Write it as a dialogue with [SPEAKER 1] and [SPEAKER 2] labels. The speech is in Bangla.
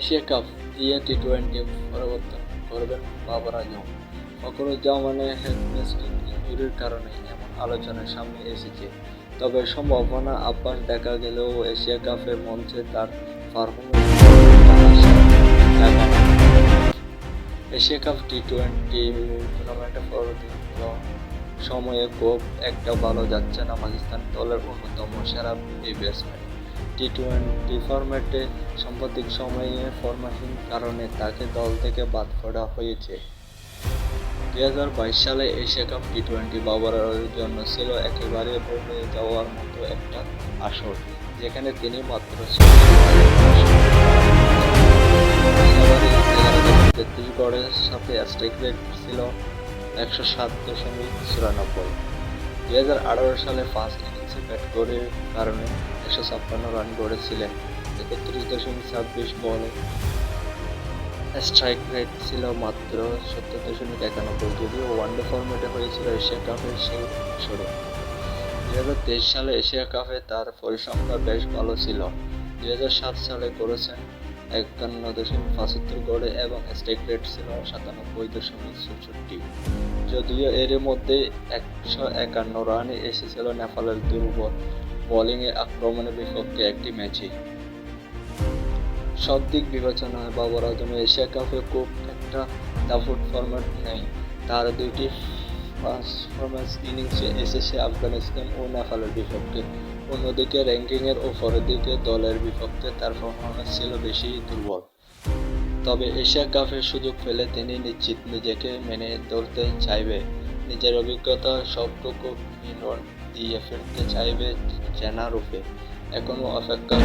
[SPEAKER 1] এশিয়া কাপ দিয়ে টি টোয়েন্টি পরিবর্তন করবেন বাবর আজম ফখরুজ্জামানের হেডমেস্টিং ইঞ্জুরির কারণে এমন আলোচনার সামনে এসেছে। তবে সম্ভাবনা আব্বাস দেখা গেলেও এশিয়া কাপের মঞ্চে তার performance Asia Cup T twenty টুর্নামেন্টে পরবর্তী সময়ে খুব একটা ভালো যাচ্ছে না পাকিস্তান দলের অন্যতম সেরা এই ব্যাটসম্যান টি টোয়েন্টি ফরম্যাটে সাম্প্রতিক সময়ে ফরমাহীন কারণে তাকে দল থেকে বাদ করা হয়েছে। দুই হাজার বাইশ সালে এশিয়া কাপ টি টোয়েন্টি বাবরের জন্য ছিল একেবারে বলে যাওয়ার মতো একটা আসর, যেখানে তিনি মাত্র তেত্রিশ সাথে স্ট্রাইক রেট ছিল একশো সাত দশমিক চুরানব্বই দুই হাজার আঠারো সালে ফার্স্ট ইনিংসে ব্যাট করে কারণে একশো ছাপ্পান্ন রান করেছিলেন একত্রিশ দশমিক ছাব্বিশ বলে স্ট্রাইক রেট ছিল মাত্র সত্তর দশমিক একানব্বই যদিও ওয়ানডে ফর্মেটে হয়েছিল এশিয়া কাপের সেই বছরে দুই হাজার তেইশ সালে এশিয়া কাপে তার পরিসংখ্যা বেশ ভালো ছিল। দুই হাজার সাত সালে করেছেন একান্ন দশমিক পঁচাত্তর গড়ে এবং স্ট্রাইক রেট ছিল সাতানব্বই দশমিক ছেষট্টি। যদিও এর মধ্যে একশো একান্ন রানে এসেছিল নেপালের দুর্বল বোলিংয়ে আক্রমণের বিপক্ষে একটি ম্যাচে। সব দিক বিবেচনায় বাবর আজম এশিয়া কাপে খুব একটা দাফুট ফরম্যাট নেই। তার দুইটি পারফরমেন্স ইনিংসে এসেছে আফগানিস্তান ও নেপালের বিপক্ষে। অন্যদিকে র্যাঙ্কিংয়ের ওপরের দিকে দলের বিপক্ষে তার পারফরমেন্স ছিল বেশি দুর্বল। তবে এশিয়া কাপের সুযোগ পেলে তিনি নিশ্চিত নিজেকে মেনে ধরতে চাইবে। নিজের অভিজ্ঞতা সবটুকু দিয়ে ফিরতে চাইবে চেনা রূপে এখনও অপেক্ষা